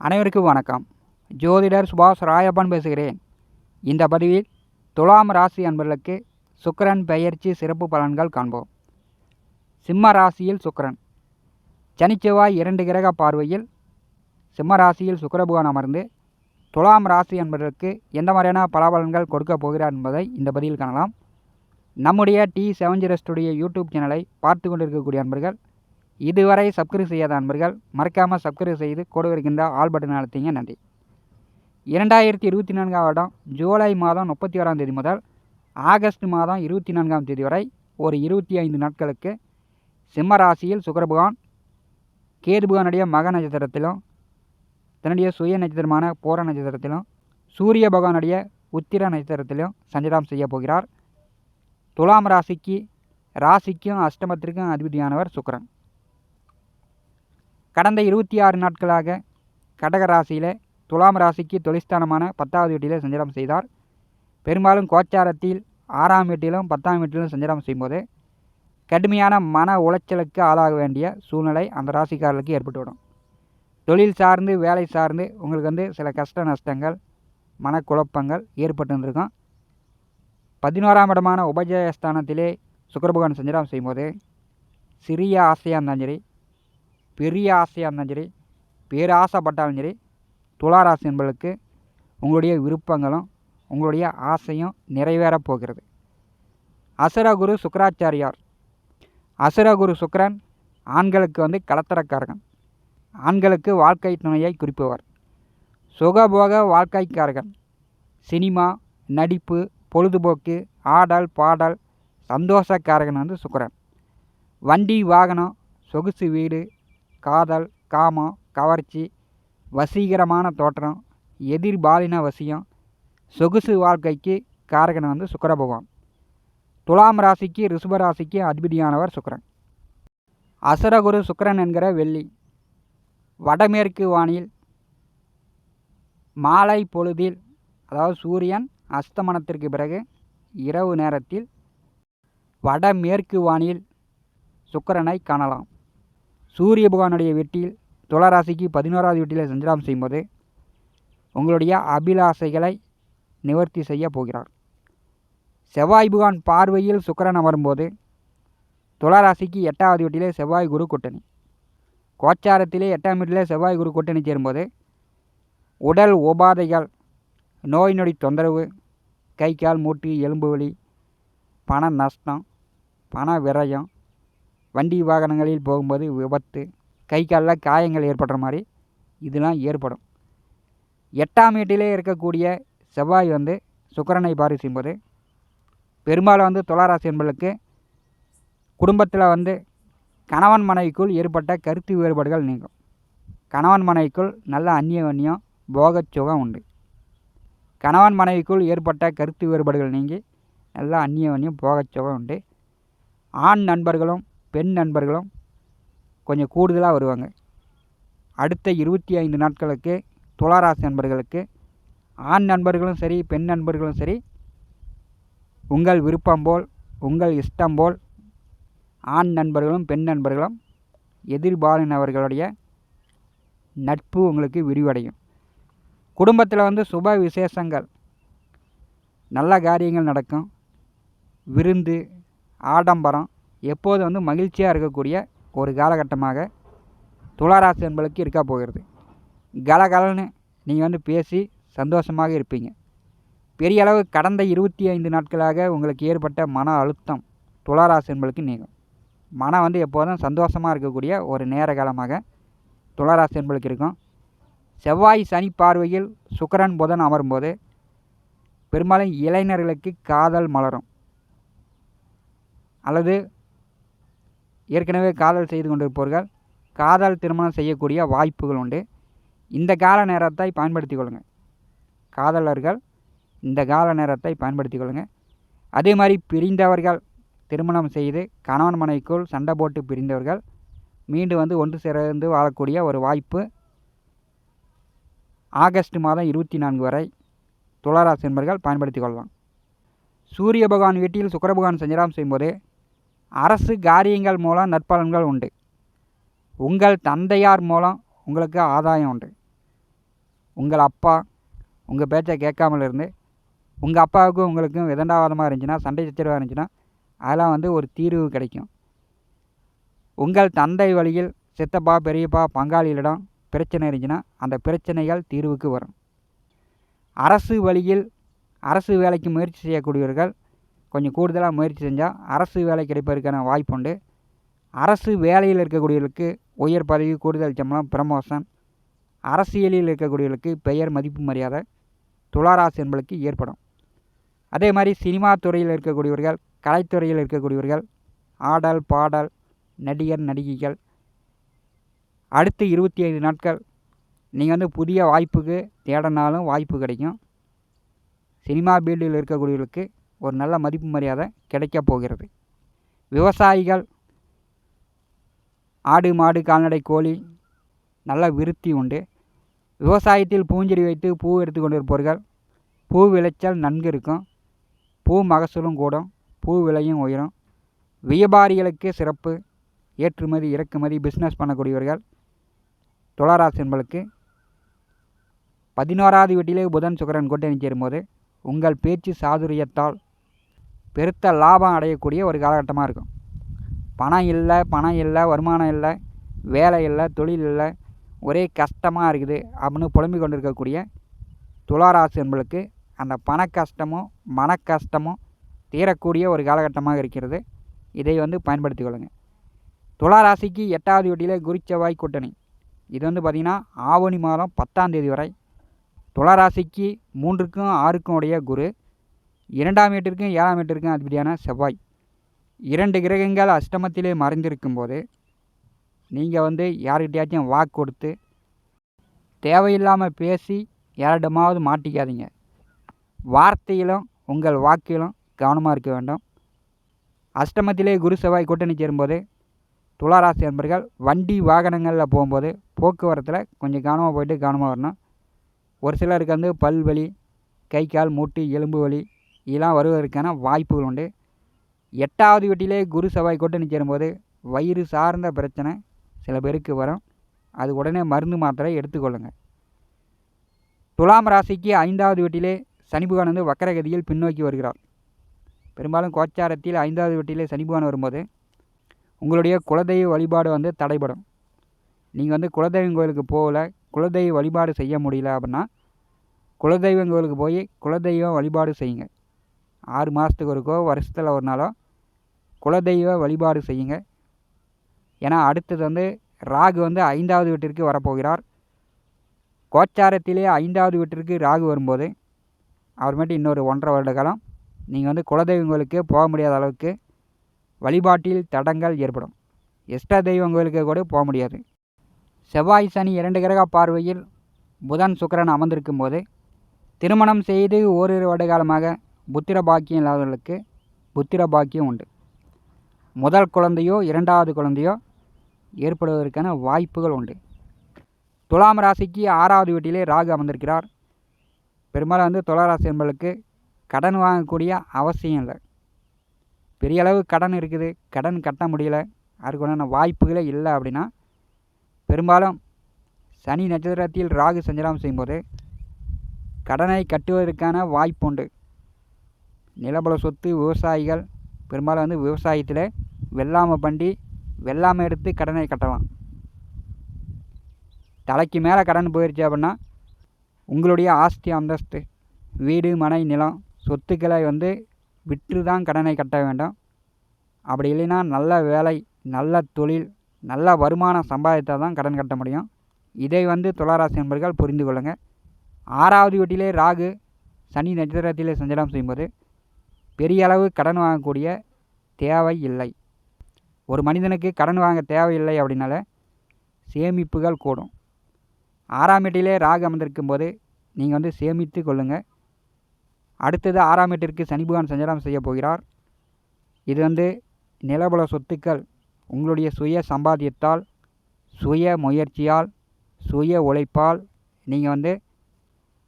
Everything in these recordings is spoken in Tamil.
அனைவருக்கும் வணக்கம். ஜோதிடர் சுபாஷ் ராயப்பன் பேசுகிறேன். இந்த பதிவில் துலாம் ராசி அன்பர்களுக்கு சுக்கரன் பெயர்ச்சி சிறப்பு பலன்கள் காண்போம். சிம்ம ராசியில் சுக்கரன். சனிச்செவ்வாய் இரண்டு கிரக பார்வையில் சிம்ம ராசியில் சுக்கிரபகவான் அமர்ந்து துலாம் ராசி என்பதற்கு எந்த மாதிரியான பலாபலன்கள் கொடுக்க போகிறார் என்பதை இந்த பதிவில் காணலாம். நம்முடைய T seven zero studio YouTube சேனலை பார்த்து கொண்டிருக்கக்கூடிய அன்பர்கள் இதுவரை சப்ஸ்கிரைப் செய்யாத அன்பர்கள் மறக்காமல் சப்ஸ்கிரைப் செய்து கூட இருக்கின்ற ஆல் பட்டன் அழுத்திங்க. நன்றி. இரண்டாயிரத்தி இருபத்தி நான்காம் வருடம் ஜூலை மாதம் முப்பத்தி ஓராம் தேதி முதல் ஆகஸ்ட் மாதம் இருபத்தி நான்காம் தேதி வரை ஒரு இருபத்தி ஐந்து நாட்களுக்கு சிம்ம ராசியில் சுக்கரபகவான் கேதுபகவானுடைய மக நட்சத்திரத்திலும் தன்னுடைய சுய நட்சத்திரமான போர நட்சத்திரத்திலும் சூரிய பகவானுடைய உத்திர நட்சத்திரத்திலும் சஞ்சாரம் செய்ய போகிறார். துலாம் ராசிக்கு ராசிக்கும் அஷ்டமத்திற்கும் அதிபதியானவர் சுக்கரன். கடந்த இருபத்தி ஆறு நாட்களாக கடக ராசியில் துலாம் ராசிக்கு தொழிற்ஸ்தானமான பத்தாவது வீட்டிலே சஞ்சாரம் செய்தார். பெரும்பாலும் கோச்சாரத்தில் ஆறாம் வீட்டிலும் பத்தாம் வீட்டிலும் சஞ்சாரம் செய்யும்போது கடுமையான மன உளைச்சலுக்கு ஆளாக வேண்டிய சூழ்நிலை அந்த ராசிக்காரர்களுக்கு ஏற்பட்டுவிடும். தொழில் சார்ந்து வேலை சார்ந்து உங்களுக்கு வந்து சில கஷ்ட நஷ்டங்கள் மனக்குழப்பங்கள் ஏற்பட்டு இருந்திருக்கும் பதினோராம் இடமான உபஜயஸ்தானத்திலே சுக்கரபகவான் சஞ்சாரம் செய்யும்போது சிறிய ஆசையாக இருந்தாலும் சரி பெரிய ஆசையாக இருந்தாலும் சரி பேராசைப்பட்டாலும் சரி துளாராசி என்பதற்கு உங்களுடைய விருப்பங்களும் உங்களுடைய ஆசையும் நிறைவேறப் போகிறது. அசுரகுரு சுக்கராச்சாரியார். அசுரகுரு சுக்கரன் ஆண்களுக்கு வந்து கலத்தரக்காரகன் ஆண்களுக்கு வாழ்க்கை துணையை குறிப்பவர். சுகபோக வாழ்க்கைக்காரகன். சினிமா நடிப்பு பொழுதுபோக்கு ஆடல் பாடல் சந்தோஷக்காரகன் வந்து சுக்கரன். வண்டி வாகனம் சொகுசு வீடு காதல் காமம் கவர்ச்சி வசீகரமான தோற்றம் எதிர்பாலின வசியம் சொகுசு வாழ்க்கைக்கு காரகன் வந்து சுக்கர பகவான். துலாம் ராசிக்கு ரிஷப ராசிக்கு அதிபதியானவர் சுக்கரன். அசுரகுரு சுக்கரன் என்கிற வெள்ளி. வடமேற்கு வானில் மாலை பொழுதில் அதாவது சூரியன் அஸ்தமனத்திற்கு பிறகு இரவு நேரத்தில் வடமேற்கு வானில் சுக்கரனை காணலாம். சூரிய பகவானுடைய வீட்டில் துளராசிக்கு பதினோராவது வீட்டில் சஞ்சாரம் செய்யும்போது உங்களுடைய அபிலாசைகளை நிவர்த்தி செய்ய போகிறார். செவ்வாய் புகான் பார்வையில் சுக்கரன் அமரும்போது துளராசிக்கு எட்டாவது வீட்டிலே செவ்வாய் குரு கூட்டணி. கோச்சாரத்திலே எட்டாம் வீட்டிலே செவ்வாய் குரு கூட்டணி சேரும்போது உடல் உபாதைகள் நோய் நொடி தொந்தரவு கை கால் மூட்டு எலும்பு வலி பண நஷ்டம் பண விரயம் வண்டி வாகனங்களில் போகும்போது விபத்து கை காலில் காயங்கள் ஏற்படுற மாதிரி இதெல்லாம் ஏற்படும். எட்டாம் வீட்டிலே இருக்கக்கூடிய செவ்வாய் வந்து சுக்கரனை பாரி செய்யும்போது பெரும்பாலும் வந்து துளாராசி என்பதற்கு குடும்பத்தில் வந்து கணவன் மனைவிக்குள் ஏற்பட்ட கருத்து வேறுபாடுகள் நீங்கும். கணவன் மனைவிக்குள் நல்ல அந்நியவன்யம் போகச் சுகம் உண்டு. கணவன் மனைவிக்குள் ஏற்பட்ட கருத்து வேறுபாடுகள் நீங்கி நல்ல அந்நியவன்யம் போகச் சுகம் உண்டு. ஆண் நண்பர்களும் பெண் நண்பர்களும் கொஞ்சம் கூடுதலாக வருவாங்க. அடுத்த இருபத்தி ஐந்து நாட்களுக்கு துளாராசி நண்பர்களுக்கு ஆண் நண்பர்களும் சரி பெண் நண்பர்களும் சரி உங்கள் விருப்பம் போல் உங்கள் இஷ்டம் போல் ஆண் நண்பர்களும் பெண் நண்பர்களும் எதிர்பாலினவர்களுடைய நட்பு உங்களுக்கு விரிவடையும். குடும்பத்தில் வந்து சுப விசேஷங்கள் நல்ல காரியங்கள் நடக்கும். விருந்து ஆடம்பரம் எப்போது வந்து மகிழ்ச்சியாக இருக்கக்கூடிய ஒரு காலகட்டமாக துளாராசி என்பளுக்கு இருக்க போகிறது. கலகலன்னு நீங்கள் வந்து பேசி சந்தோஷமாக இருப்பீங்க. பெரிய அளவு கடந்த இருபத்தி ஐந்து நாட்களாக உங்களுக்கு ஏற்பட்ட மன அழுத்தம் துளாராசி என்பளுக்கு நீங்கும். மனம் வந்து எப்போதும் சந்தோஷமாக இருக்கக்கூடிய ஒரு நேர காலமாக துளாராசி என்பளுக்கு இருக்கும். செவ்வாய் சனி பார்வையில் சுக்கரன் புதன் அமரும்போது பெரும்பாலும் இளைஞர்களுக்கு காதல் மலரும். அல்லது ஏற்கனவே காதல் செய்து கொண்டிருப்பவர்கள் காதல் திருமணம் செய்யக்கூடிய வாய்ப்புகள் உண்டு. இந்த கால நேரத்தை பயன்படுத்தி கொள்ளுங்கள் காதலர்கள் இந்த கால நேரத்தை பயன்படுத்தி கொள்ளுங்கள் அதே மாதிரி பிரிந்தவர்கள் திருமணம் செய்து கணவன் மனைவிக்குள் சண்டை போட்டு பிரிந்தவர்கள் மீண்டும் வந்து ஒன்று சேர்ந்து வாழக்கூடிய ஒரு வாய்ப்பு ஆகஸ்ட் மாதம் இருபத்தி நான்கு வரை துளாராசி என்பர்கள் பயன்படுத்தி கொள்ளலாம் சூரிய பகவான் வீட்டில் சுக்கர பகவான் சஞ்சாரம் செய்யும்போது அரசு காரியங்கள் மூலம் நற்பலன்கள் உண்டு. உங்கள் தந்தையார் மூலம் உங்களுக்கு ஆதாயம் உண்டு. உங்கள் அப்பா உங்கள் பேச்சை கேட்காமல் இருந்து உங்கள் அப்பாவுக்கும் உங்களுக்கும் விதண்டாவாதமாக இருந்துச்சுன்னா சண்டை சச்சரவாக இருந்துச்சுன்னா அதெல்லாம் வந்து ஒரு தீர்வு கிடைக்கும். உங்கள் தந்தை வழியில் சித்தப்பா பெரியப்பா பங்காளிகளிடம் பிரச்சனை இருந்துச்சுன்னா அந்த பிரச்சனைகள் தீர்வுக்கு வரும். அரசு வழியில் அரசு வேலைக்கு முயற்சி செய்யக்கூடியவர்கள் கொஞ்சம் கூடுதலாக முயற்சி செஞ்சால் அரசு வேலை கிடைப்பதற்கான வாய்ப்புண்டு அரசு வேலையில் இருக்கக்கூடியவர்களுக்கு உயர் பதவி கூடுதல் சம்பளம் பிரமோஷன் அரசியலில் இருக்கக்கூடியவர்களுக்கு பெயர் மதிப்பு மரியாதை துளாராசி என்பளுக்கு ஏற்படும். அதே மாதிரி சினிமா துறையில் இருக்கக்கூடியவர்கள் கலைத்துறையில் இருக்கக்கூடியவர்கள் ஆடல் பாடல் நடிகர் நடிகைகள் அடுத்து இருபத்தி ஐந்து நாட்கள் நீங்கள் வந்து புதிய வாய்ப்புக்கு தேடினாலும் வாய்ப்பு கிடைக்கும். சினிமா ஃபீல்டில் இருக்கக்கூடியவர்களுக்கு ஒரு நல்ல மதிப்பு மரியாதை கிடைக்கப் போகிறது. விவசாயிகள் ஆடு மாடு கால்நடை கோழி நல்ல விருத்தி உண்டு. விவசாயத்தில் பூஞ்செடி வைத்து பூ எடுத்து கொண்டு இருப்பவர்கள் பூ விளைச்சல் நன்கு இருக்கும். பூ மகசூலும் கூடும் பூ விலையும் உயரும். வியாபாரிகளுக்கு சிறப்பு ஏற்றுமதி இறக்குமதி பிஸ்னஸ் பண்ணக்கூடியவர்கள் துளாராசி என்பளுக்கு பதினோராவது வீட்டிலே புதன் சுக்கரன் கூட்டணி சேரும்போது உங்கள் பேச்சு சாதுரியத்தால் பெருத்த லாபம் அடையக்கூடிய ஒரு காலகட்டமாக இருக்கும். பணம் இல்லை பணம் இல்லை வருமானம் இல்லை வேலை இல்லை தொழில் இல்லை ஒரே கஷ்டமாக இருக்குது அப்படின்னு புலம்பிக் கொண்டு இருக்கக்கூடிய துளாராசி என்பளுக்கு அந்த பண கஷ்டமும் மன கஷ்டமும் தீரக்கூடிய ஒரு காலகட்டமாக இருக்கிறது. இதை வந்து பயன்படுத்தி கொள்ளுங்கள் துளாராசிக்கு எட்டாவது வீட்டில் குருச்செவ்வாய் கூட்டணி. இது வந்து பார்த்திங்கன்னா ஆவணி மாதம் பத்தாம் தேதி வரை. துளாராசிக்கு மூன்றுக்கும் ஆறுக்கும் உடைய குரு இரண்டாம் வீட்டிற்கும் ஏழாம் வீட்டிற்கும் அதிபதியான செவ்வாய். இரண்டு கிரகங்கள் அஷ்டமத்திலே மறைந்திருக்கும் போது நீங்கள் வந்து யாருக்கிட்டையாச்சும் வாக்கு கொடுத்து தேவையில்லாமல் பேசி யாரிடமாவது மாட்டிக்காதீங்க. வார்த்தையிலும் உங்கள் வாக்கிலும் கவனமாக இருக்க வேண்டும். அஷ்டமத்திலே குரு செவ்வாய் கூட்டணி சேரும்போது துளாராசி என்பர்கள் வண்டி வாகனங்களில் போகும்போது போக்குவரத்தில் கொஞ்சம் கவனமாக போயிட்டு கவனமாக வரணும். ஒரு சிலருக்கு வந்து பல் வலி கை கால் மூட்டு எலும்பு வலி இதெல்லாம் வருவதற்கான வாய்ப்புகள் உண்டு. எட்டாவது வீட்டிலே குரு செவ்வாய் கூட்டணி சேரும்போது வயிறு சார்ந்த பிரச்சனை சில பேருக்கு வரும். அது உடனே மருந்து மாத்திரை எடுத்துக்கொள்ளுங்கள் துலாம் ராசிக்கு ஐந்தாவது வீட்டிலே சனி பகவான் வந்து வக்கரகதியில் பின்னோக்கி வருகிறார். பெரும்பாலும் கோச்சாரத்தில் ஐந்தாவது வீட்டிலே சனி பகவான் வரும்போது உங்களுடைய குலதெய்வ வழிபாடு வந்து தடைபடும். நீங்கள் வந்து குலதெய்வம் கோயிலுக்கு போகல குலதெய்வ வழிபாடு செய்ய முடியல அப்படின்னா குலதெய்வம் கோயிலுக்கு போய் குலதெய்வம் வழிபாடு செய்யுங்க. ஆறு மாதத்துக்கு ஒருக்கோ வருஷத்தில் ஒரு நாளோ குலதெய்வ வழிபாடு செய்யுங்க. ஏன்னா அடுத்தது வந்து ராகு வந்து ஐந்தாவது வீட்டிற்கு வரப்போகிறார். கோச்சாரத்திலே ஐந்தாவது வீட்டிற்கு ராகு வரும்போது அப்புறமேட்டு இன்னொரு ஒன்றரை வருட காலம் நீங்கள் வந்து குலதெய்வம் போக முடியாத அளவுக்கு வழிபாட்டில் தடங்கள் ஏற்படும். இஷ்ட தெய்வம் கூட போக முடியாது. செவ்வாய் சனி இரண்டு கிரக பார்வையில் புதன் சுக்கரன் அமர்ந்திருக்கும் போது திருமணம் செய்து ஓரிரு வருட காலமாக புத்திர பாக்கியம் இல்லாதவர்களுக்கு புத்திர பாக்கியம் உண்டு. முதல் குழந்தையோ இரண்டாவது குழந்தையோ ஏற்படுவதற்கான வாய்ப்புகள் உண்டு. துலாம் ராசிக்கு ஆறாவது வீட்டிலே ராகு அமர்ந்திருக்கிறார். பெரும்பாலும் வந்து துளராசி என்பவர்களுக்கு கடன் வாங்கக்கூடிய அவசியம் இல்லை. பெரிய அளவு கடன் இருக்குது. கடன் கட்ட முடியல. அதுக்குண்டான வாய்ப்புகளே இல்லை அப்படின்னா பெரும்பாலும் சனி நட்சத்திரத்தில் ராகு சஞ்சலம் செய்யும்போது கடனை கட்டுவதற்கான வாய்ப்புண்டு நிலபல சொத்து விவசாயிகள் பெரும்பாலும் வந்து விவசாயத்தில் வெள்ளாமை பண்ணி வெள்ளாமை எடுத்து கடனை கட்டலாம். தலைக்கு மேலே கடன் போயிடுச்சு அப்படின்னா உங்களுடைய ஆஸ்தி அந்தஸ்து வீடு மனை நிலம் சொத்துக்களை வந்து விற்று தான் கடனை கட்ட வேண்டும். அப்படி இல்லைன்னா நல்ல வேலை நல்ல தொழில் நல்ல வருமானம் சம்பாதித்தால் தான் கடன் கட்ட முடியும். இதை வந்து துளாராசி நண்பர்கள் புரிந்து கொள்ளுங்கள் ஆறாவது வீட்டிலே ராகு சனி நட்சத்திரத்திலே சஞ்சலம் செய்யும்போது பெரிய அளவு கடன் வாங்கக்கூடிய தேவை இல்லை. ஒரு மனிதனுக்கு கடன் வாங்க தேவையில்லை அப்படின்னால சேமிப்புகள் கூடும். ஆறாம் வீட்டிலே ராகு அமர்ந்திருக்கும் போது நீங்கள் வந்து சேமித்து கொள்ளுங்கள் அடுத்தது ஆறாம் வீட்டிற்கு சனி பகவான் சஞ்சாரம் செய்ய போகிறார். இது வந்து நிலபல சொத்துக்கள் உங்களுடைய சுய சம்பாத்தியத்தால் சுய முயற்சியால் சுய உழைப்பால் நீங்கள் வந்து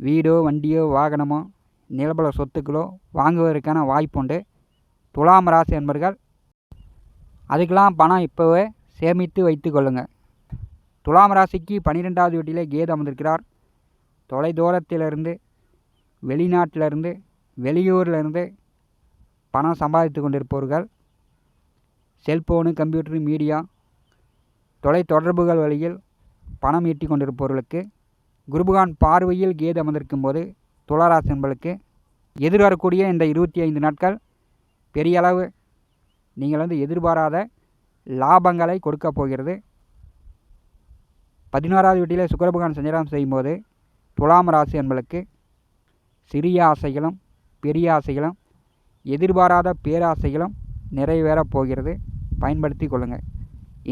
வீடோ வண்டியோ வாகனமோ நிலபல சொத்துக்களோ வாங்குவதற்கான வாய்ப்புண்டு. துலாம் ராசி என்பர்கள் அதுக்கெலாம் பணம் இப்போவே சேமித்து வைத்து கொள்ளுங்கள் துலாம் ராசிக்கு பன்னிரெண்டாவது வீட்டிலே கேது அமர்ந்திருக்கிறார். தொலைதூரத்திலிருந்து வெளிநாட்டிலிருந்து வெளியூர்லேருந்து பணம் சம்பாதித்து கொண்டிருப்பவர்கள் செல்போனு கம்ப்யூட்டர் மீடியா தொலை தொடர்புகள் வழியில் பணம் ஈட்டி கொண்டிருப்பவர்களுக்கு குருபகான் பார்வையில் கேது அமர்ந்திருக்கும் போது துளாராசி என்பளுக்கு எதிர்வரக்கூடிய இந்த இருபத்தி ஐந்து நாட்கள் பெரிய அளவு நீங்கள் வந்து எதிர்பாராத லாபங்களை கொடுக்க போகிறது. பதினோராவது வீட்டிலே சுக்கரபகவான் சஞ்சாரம் செய்யும்போது துலாம் ராசி என்பளுக்கு சிறிய ஆசைகளும் பெரிய ஆசைகளும் எதிர்பாராத பேராசைகளும் நிறைவேறப் போகிறது. பயன்படுத்தி கொள்ளுங்கள்.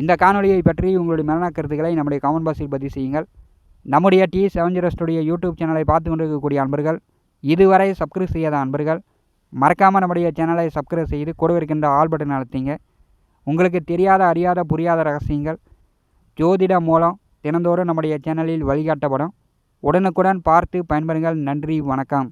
இந்த காணொலியை பற்றி உங்களுடைய மரண கருத்துக்களை நம்முடைய கமெண்ட் பாக்ஸில் பதிவு செய்யுங்கள். நம்முடைய T seven zero studio YouTube சேனலை பார்த்து கொண்டிருக்கக்கூடிய அன்பர்கள் இதுவரை சப்ஸ்கிரைப் செய்யாத அன்பர்கள் மறக்காமல் நம்முடைய சேனலை சப்ஸ்கிரைப் செய்து கொடுவிருக்கின்ற ஆல் பட்டன் அழுத்திங்க. உங்களுக்கு தெரியாத அறியாத புரியாத ரகசியங்கள் ஜோதிடம் மூலம் தினந்தோறும் நம்முடைய சேனலில் வழிகாட்டப்படும். உடனுக்குடன் பார்த்து பயன்பெறுங்கள். நன்றி வணக்கம்.